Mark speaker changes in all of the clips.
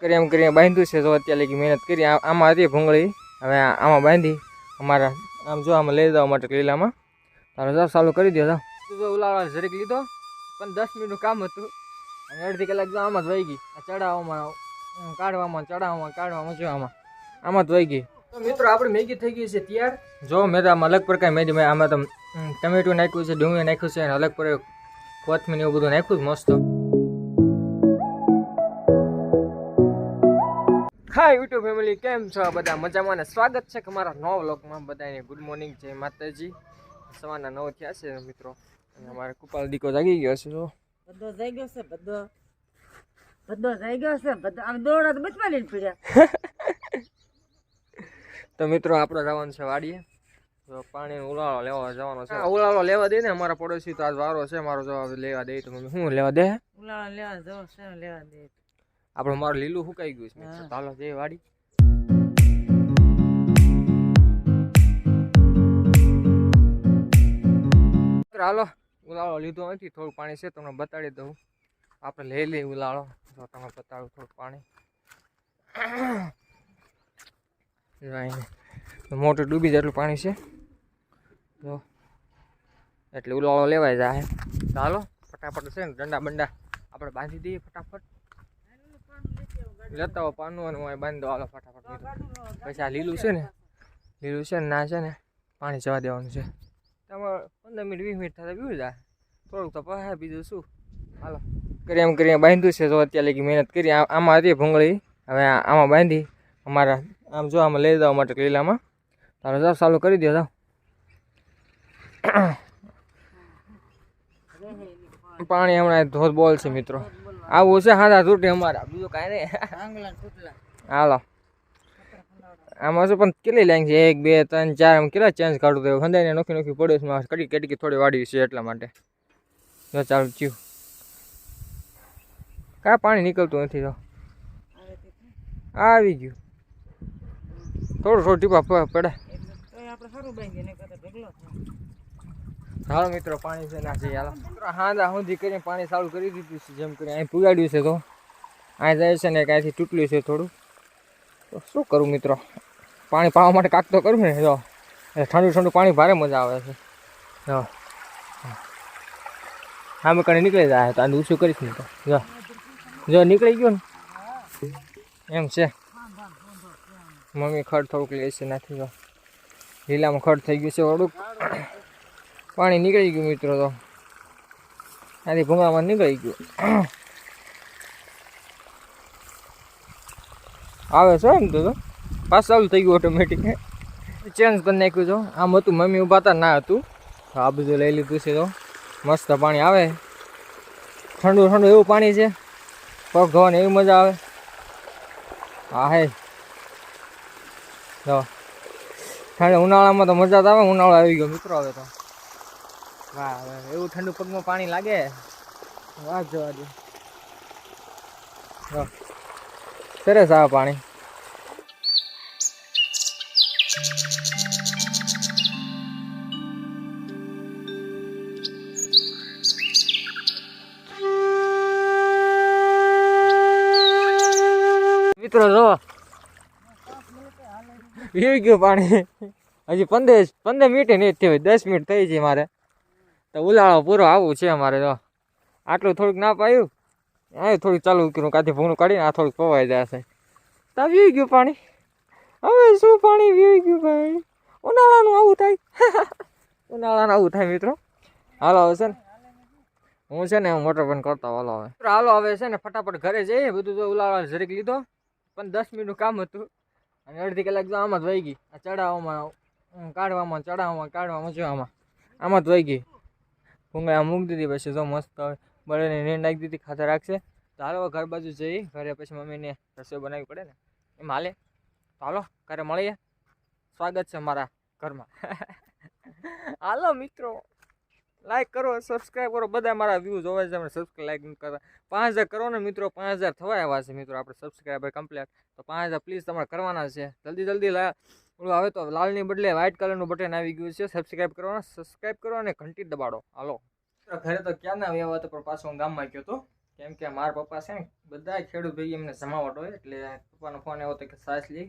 Speaker 1: કરી એમ કરીને બાંધ્યું છે તો અત્યારે લગી મહેનત કરી. આમાં હતી ભૂંગળી. હવે આમાં બાંધી અમારા આમ જો આમાં લઈ જવા માટે લીલામાં. તારો જાવ ચાલુ કરી દો જાવ તું જો ઉલાળા જરીક લીધો પણ દસ મિનિટનું કામ હતું. અને અડધી કલાક જો આમાં જ વહી ગઈ. આ ચડાવવામાં કાઢવામાં ચડાવવામાં કાઢવામાં જો આમાં. આમાં જ વહી ગઈ. તો મિત્રો આપણે મેગી થઈ ગઈ છે તૈયાર. જો મેં આમાં અલગ પ્રકાર મેગી મેં આમાં તો ટમેટું નાખ્યું છે ડુંગળી નાખ્યું છે અને અલગ પ્રકાર કોથમીર એવું બધું નાખ્યું મસ્ત. હાય યુટ્યુબ ફેમિલી કેમ છો બધા? મજામાં ને સ્વાગત છે કે મારા નવા વ્લોગમાં બધાને ગુડ મોર્નિંગ જય માતાજી. સવારના નવ થયા છે મિત્રો. અને અમારે કુપાલ દીકો જાગી ગયો છે જો.
Speaker 2: બધો જઈ ગયો છે બધો. બધો જઈ ગયો છે બધો. આમ દોડા તો બચવા લઈને પીડ્યા
Speaker 1: તો મિત્રો આપણે જવાનું છે વાડીએ. તો પાણી ઉલાળો લેવા જવાનો છે. ઉલાળો લેવા દે ને અમારા પડોશી તો આજ વારો છે મારો જવાબ લેવા દે. તો મમ્મી શું લેવા દે?
Speaker 2: ઉલાળો લેવા જવો છે લેવા દે.
Speaker 1: આપણે મારું લીલું સુકાઈ ગયું છે. ચાલો જે વાડી. હાલો. ઉલાળો લીધો નથી થોડું પાણી છે તમને બતાડી દઉં. આપણે લઈ લઈએ ઉલાળો. જો તમે બતાડું થોડું પાણી. મોટું ડૂબી જેટલું પાણી છે. જો. એટલે ઉલાળો લેવાય જાય ચાલો ફટાફટ છે ને દંડા બંડા આપણે બાંધી દઈએ ફટાફટ. લેતા હો પાનું અને હું બાંધો, હાલો, ફટાફટ પછી આ લીલું છે ને, લીલું છે ને, ના છે ને, પાણી જવા દેવાનું છે. તમારે પંદર મિનિટ, વીસ મિનિટ થતા પીવું જાય થોડુંક તો પહાય, બીજું શું? હાલો. કરી એમ કરીને બાંધ્યું છે તો અત્યારે લગી મહેનત કરી. આમાં હતી ભૂંગળી, હવે આમાં બાંધી, અમારા આમ જો આમાં લઈ જવા માટે લીલામાં. તારો જાવ ચાલુ કરી દો જાવ પાણી હમણાં ધોધ બોલ છે, મિત્રો. આવું છે હાથા તૂટે અમારા. બીજું કાંઈ નહીં. હાલો. આમાં શું પણ કેટલી લાઈન છે? એક બે ત્રણ ચાર આમ કેટલા ચેન્જ કાઢું તો હંદાઈને નોખી નોખી પડે છે કડી કેટલી થોડી વાડી છે એટલા માટે. જો ચાલુ થયું. કાં પાણી નીકળતું નથી તો. આવી ગયું. થોડું થોડું ટીપા પડે. હાલો મિત્રો, પાણી છે ના છે હાલો. મિત્રો હાંદા સુધી કરીને પાણી ચાલુ કરી દીધું છે, જેમ કરીને અહીં પુગાડ્યું છે તો. અહીં જાય છે ને કાંઈથી તૂટલું છે થોડું. તો શું કરું મિત્રો? પાણી પાવા માટે કાંક તો કરું ને, જો. ઠંડુ ઠંડુ પાણી ભારે મજા આવે છે. હા મેં કણે નીકળી જાય તો આનું ઓછું કરીશ ને તો. જો. જો, નીકળી ગયો ને. એમ છે. મમ્મી ખડ થોડુંક લે છે નાખી જો. લીલામાં ખડ થઈ ગયું છે થોડુંક પાણી નીકળી ગયું મિત્રો તો. આથી ભૂંગામાં નીકળી ગયું. આવે છે એમ તો તો. પાસ ચાલુ થઈ ગયું ઓટોમેટિક ચેન્જ કરી નાખ્યું છો આમ હતું, મમ્મી ઊભા હતા, ના હતું. તો આ બધું લઈ લીધું છે તો. મસ્ત પાણી આવે. ઠંડુ ઠંડુ એવું પાણી છે. પગ ધોવાની એવી મજા આવે. હા, હે. ઠંડ ઉનાળામાં તો મજા જ આવે, ઉનાળો આવી ગયો મિત્રો આવે તો. વાહ એવું ઠંડુ પગમાં પાણી લાગે? વાહ, જોવા દે. સરસ આવે પાણી. મિત્રો, જો. પીવી ગયું પાણી. હજી પંદર પંદર મિનિટે નહીં થયું દસ મિનિટ થઈ છે મારે. તો ઉલાળો પૂરો આવું છે અમારે તો. આટલું થોડુંક ના પાયું. આ થોડુંક ચાલુ કર્યું, કાંથી ભૂંગળું કાઢીને આ થોડુંક પવાઈ જશે. તો વી ગયું પાણી. હવે શું પાણી વી ગયું ભાઈ? ઉનાળાનું આવું થાય. ઉનાળાનું આવું થાય મિત્રો. હાલો હવે છે ને. હું છે ને મોટર બંધ કરતો હાલો હવે. હાલો હવે છે ને ફટાફટ ઘરે જઈએ. બધું તો ઉલાળા જરીક લીધો. પણ દસ મિનિટનું કામ હતું. અને અડધી કલાક તો આમાં જ વહી ગઈ. આ ચડાવવામાં, કાઢવામાં ચડાવવામાં, કાઢવામાં જો આમાં આમાં જ વહી ગઈ. ભૂંગળી મૂકી દીધી, પછી જો મસ્ત બળેને નીંદ નાખી દીધી ખાતર રાખશે. તો હાલો ઘર બાજુ જઈ, ઘરે પછી મમ્મીને રસોઈ બનાવવી પડે ને. એમ હાલે. તો હાલો, ઘરે મળીએ. સ્વાગત છે મારા ઘરમાં. હાલો, મિત્રો. લાઈક કરો સબસ્ક્રાઈબ કરો, બધા મારા વ્યૂઝ હોવા છે આપણે સબસ્ક્રાઈબ લાઈક કરતા પાંચ હજાર કરો ને, મિત્રો, પાંચ હજાર થવા આવ્યા છે, મિત્રો. આપણે સબસ્ક્રાઈબર કમ્પ્લીટ તો પાંચ હજાર પ્લીઝ તમારે કરવાના છે. જલ્દી જલ્દી ઓલું હવે તો લાલની બદલે વ્હાઇટ કલરનું બટન આવી ગયું છે. સબસ્ક્રાઈબ કરવાનો સબસ્ક્રાઈબ કરો અને ઘંટી દબાડો. હાલો. ઘરે તો ક્યાં ના આવ્યા હતા, પણ પાછો હું ગામમાં ગયો હતો. કેમ કે મારા પપ્પા છે ને, બધા ખેડૂત ભાઈ એમને જમાવટ હોય, એટલે પપ્પાનો ફોન આવ્યો હતો કે સાસ લઈ.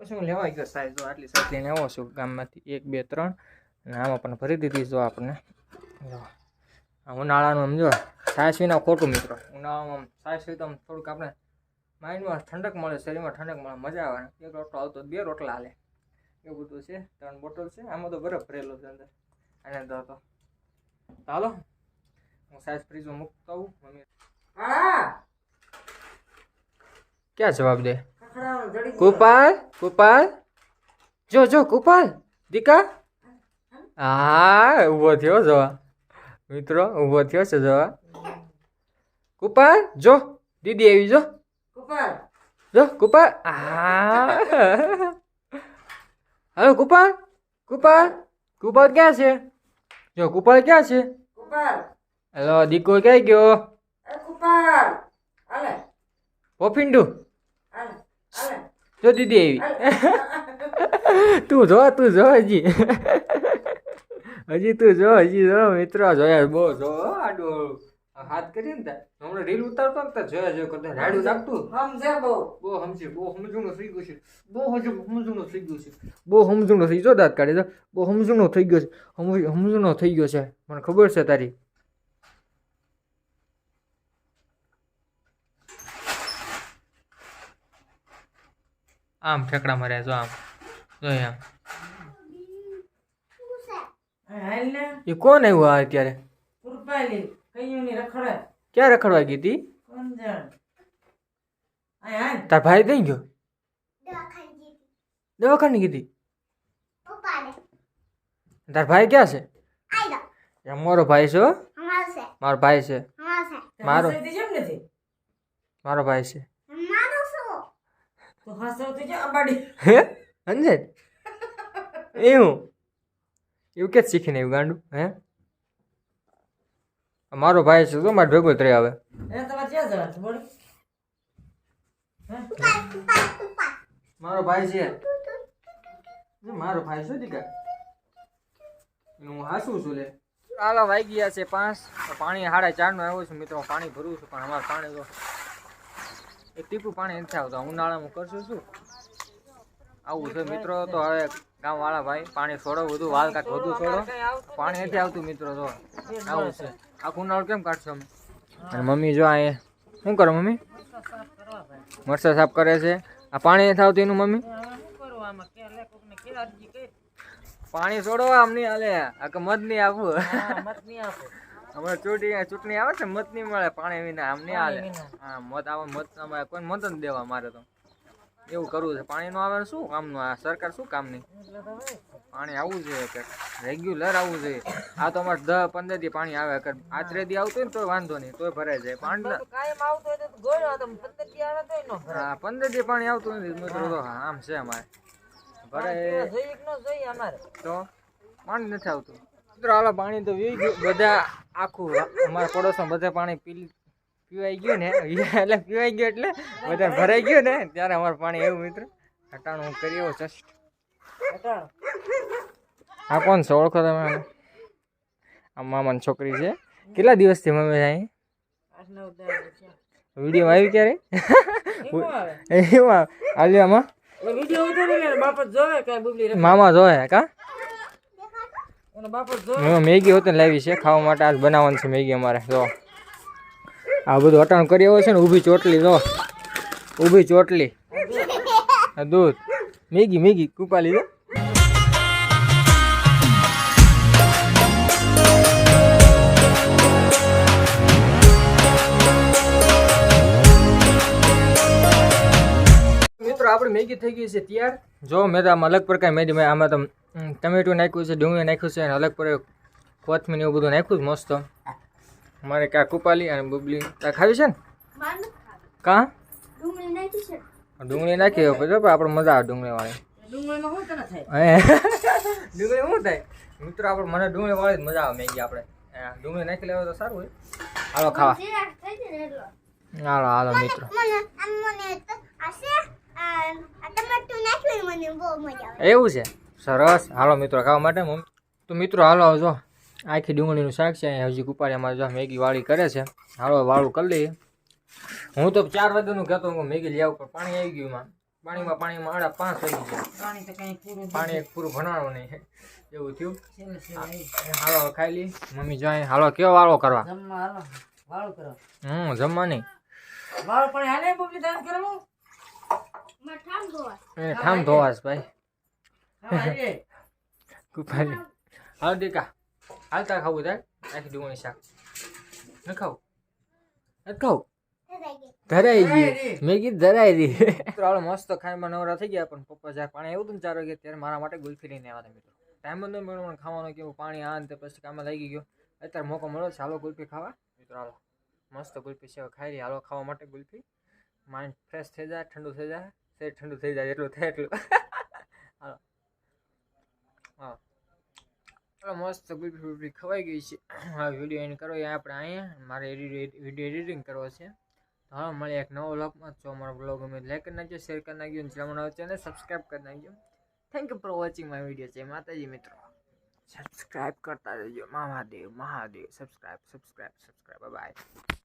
Speaker 1: પછી હું લેવા ગયો સાઈઝ જો આટલી સાસ લઈને આવ્યો છું ગામમાંથી એક, બે, ત્રણ. અને આમાં પણ ભરી દીધી જો આપણને. ઉનાળાનું આમ જો સાસ વિના ખોટું મિત્રો. ઉનાળામાં સાસ હોય આમ થોડુંક આપણે માઇન્ડમાં ઠંડક મળે, શરીરમાં ઠંડક મળે, મજા આવે. એક રોટલો આવતો બે રોટલા હાલે. એવું બધું છે ત્રણ બોટલ છે. આમાં તો બરફ ભરેલો છે અંદર. અને તો. તો ચાલો હું સાઈઝ ફ્રીજમાં મૂકતો આવું. મમ્મી ક્યાં જવાબ દે. કુપાલ કુપાલ. જો જો કુપાલ દીકા. હા ઊભો થયો જવા. મિત્રો ઊભો થયો છે જવા. કુપાલ જો દીદી આવી જો.
Speaker 2: કુપાલ.
Speaker 1: જો કુપાલ. હા. હાલો કુપાલ? કુપાલ? કુપાલ ક્યાં છે? જો કુપાલ ક્યાં છે?
Speaker 2: કુપાલ.
Speaker 1: હેલો દીકો ક્યાં ગયો?
Speaker 2: કુપાલ.
Speaker 1: પોફિંડુ જો દીદી આવી. તું જો તું જો હજી. હજી તું જો હજી જો મિત્રો જોયા બહુ જો આડું. હાથ કરી ને હમણાં રીલ ઉતારતો ને જોયા જોયા કરતા રાડું લાગતું
Speaker 2: સમજે બહુ.
Speaker 1: બહુ સમજી બહુ સમજૂનું થઈ ગયું છે. બહુ હજુ સમજૂનું થઈ ગયું છે. બહુ સમજૂનું થઈ જો દાંત કાઢી દો બહુ સમજૂનું થઈ ગયો છે. સમજ- થઈ ગયો છે. મને ખબર છે તારી. આમ ઠેકડા માર્યા જો આમ. જો આમ એ કોણ આવ્યું આ અત્યારે?
Speaker 2: રખડે
Speaker 1: ક્યાં રખડવા ગઈ હતી? તાર ભાઈ કઈ ગયો? દવાખાને કીધી તાર ભાઈ ક્યાં છે? એ મારો ભાઈ છે હો. મારો ભાઈ છે. મારો.
Speaker 2: હસવતી કેમ નથી?
Speaker 1: મારો ભાઈ છે.
Speaker 2: અબાડી.
Speaker 1: એવું? એવું કે શીખીને એવું ગાંડું હે? મારો ભાઈ છે તો મારે ભેગો ત્રે આવે.
Speaker 2: એ?
Speaker 1: મારો ભાઈ છે. મારો ભાઈ શું દીકા? હું હાસું છું લે. આલા વાગી ગયા છે પાંચ. પાણી સાડા ચારનું આવ્યું છે મિત્રો પાણી ભરું છું પણ અમારે પાણી તો એક ટીપું પાણી નથી આવતું. ઉનાળામાં કરશું શું? આવું છે મિત્રો તો હવે ગામવાળા ભાઈ પાણી છોડો વધુ વાલ કાંક વધુ છોડો. પાણી નથી આવતું મિત્રો તો આવું છે. આખું ઉનાળું કેમ કાઢશો અમે? અને મમ્મી જો આ શું કરો મમ્મી? મરસા સાફ કરે છે. આ પાણી નથી આવતું એનું મમ્મી? પાણી છોડો આમ નહીં હાલે. આ કે મધ નહીં આપવું હમણાં ચૂંટણી ચૂંટણી આવે છે મત નહીં મળે પાણી વિના. આમ નહીં હાલે. હા મત આવે મત અમારે કોઈ મત જ દેવા મારે તો. એવું કરવું છે. પાણી નો આવે શું કામનું? આ સરકાર શું કામની પાણી આવવું જોઈએ કે રેગ્યુલર આવવું જોઈએ. આ તો અમારે દસ પંદર દી પાણી આવે. કે આત્રે દી આવતું ને તોય વાંધો નહીં તોય ભરે જાય. પાણી
Speaker 2: પંદર દી.
Speaker 1: હા પંદર પાણી આવતું નથી મિત્રો તો આમ છે અમારે. ભરાય
Speaker 2: અમારે.
Speaker 1: તો પાણી નથી આવતું. મિત્રો હાલો પાણી તો વી ગયું બધા આખું અમારા પડોશમાં બધા પાણી પી પીવાઈ ગયું ને? એટલે પીવાઈ ગયું એટલે બધા ભરાઈ ગયું ને? ત્યારે અમારું પાણી એવું મિત્ર. હટાણું હું કરી એવો જસ્ટ હા કોણ છો? ઓળખો તમે? આ મામાની છોકરી છે. કેટલા દિવસથી મમ્મી અહીં. વીડિયો આવી ક્યારે? એમાં આલિયામાં?
Speaker 2: જોવે કે રખડે.
Speaker 1: મામા કા?
Speaker 2: જોવે.
Speaker 1: મેં મેગી હોતે લાવી છે. ખાવા માટે આજ બનાવવાનું છે મેગી અમારે. જો. આ બધું અટાણ કરી આવ્યો છે ને, ઊભી ચોટલી, જો. ઊભી ચોટલી. દૂધ. મેગી મેગી, કૂપાલી, જો. મિત્રો, આપણે મેગી થઈ ગઈ છે તૈયાર. જો, મેં તો આમાં અલગ પ્રકાર મેગી મેં આમાં તો ટમેટું નાખ્યું છે, ડુંગળી નાખ્યું છે અને અલગ પ્રકાર કોથમીર એવું બધું નાખ્યું છે, મસ્ત. મારે કાકુપાલી અને બબલી કાં ખાવી છે ને? કા? ડુંગળી નાખી હોય પછી આપણે મજા આવે ડુંગળી વાળી
Speaker 2: શું થાય?
Speaker 1: ડુંગળી શું થાય? મિત્રો આપણે મને ડુંગળી વાળી જ મજા આવે મેગી આપણે. ડુંગળી નાખી લેવા તો સારું હોય. હાલો ખાવા. હાલો હાલો મિત્રો. એવું છે? સરસ. હાલો મિત્રો ખાવા માટે તો મિત્રો હાલો આવજો. આખી ડુંગળીનું શાક છે અહીંયા હજી કુપારીમાં અમારે જો મેગી વાળી કરે છે. હાલો વાળું કરી લઈએ. હું તો ચાર વાગ્યાનું કહેતો હું મેગી લઈ આવું પણ પાણી આવી ગયું એમાં. પાણીમાં પાણીમાં આડા પાંચ વાગી ગયા.
Speaker 2: પાણી તો કઈ પૂરું
Speaker 1: પાણી એક પૂરું ભણાવવાનું નહીં. એવું થયું. હાલો ખાઈ લઈ મમ્મી જાય હાલો કેવો વાળો કરવા?
Speaker 2: જમવા હાલો. વાળું કરો.
Speaker 1: હમ જમવાની.
Speaker 2: વાળું પણ હાલે બબલી દાન કરવું
Speaker 1: એને ઠામ ધોવાસ ભાઈ.
Speaker 2: હા હાલે
Speaker 1: દીકા. હાલતા ખાવું થાય આખી ડુંગળી શાક ન ખાવું નથી ખાવું ધરાઈ ગઈ મેગી ધરાઈ ગઈ મિત્રો મસ્ત ખાવામાં નવરા થઈ ગયા પણ પપ્પા જ્યારે પાણી આવ્યું હતું ને ચાર વાગે ત્યારે મારા માટે ગુલ્ફી લઈને આવ્યા હતા મિત્રો ટાઈમ જ નહીં મળ્યો મને ખાવાનો કેવું પાણી આ ને તે પછી કામમાં લાગી ગયો અત્યારે મોકો મળ્યો છે હાલો ગુલ્ફી ખાવા મિત્રો હાલો મસ્ત ગુલ્ફી છે ખાઈ રહી હાલો ખાવા માટે ગુલ્ફી માઇન્ડ ફ્રેશ થઈ જાય ઠંડુ થઈ જાય શરીર ઠંડુ થઈ જાય એટલું થાય એટલું હા હા ચાલો મસ્ત ગુલ્ફી ગુલ્ફી ખવાઈ ગઈ છે. હા વીડિયો એન્ડ કરો આપણે અહીંયા મારે વીડિયો એડિટિંગ કરવો છે. તો હા, મળીએ એક નવો વ્લોગમાં જો અમારો બ્લોગ અમે લાઈક કરી નાખજો શેર કરી નાખજો, અને ચેનલ બનાવો અને સબસ્ક્રાઈબ કરી નાખજો. Thank you for watching my video છે માતાજી, મિત્રો. સબસ્ક્રાઈબ કરતા રહેજો. Mahadev Mahadev. Subscribe subscribe subscribe bye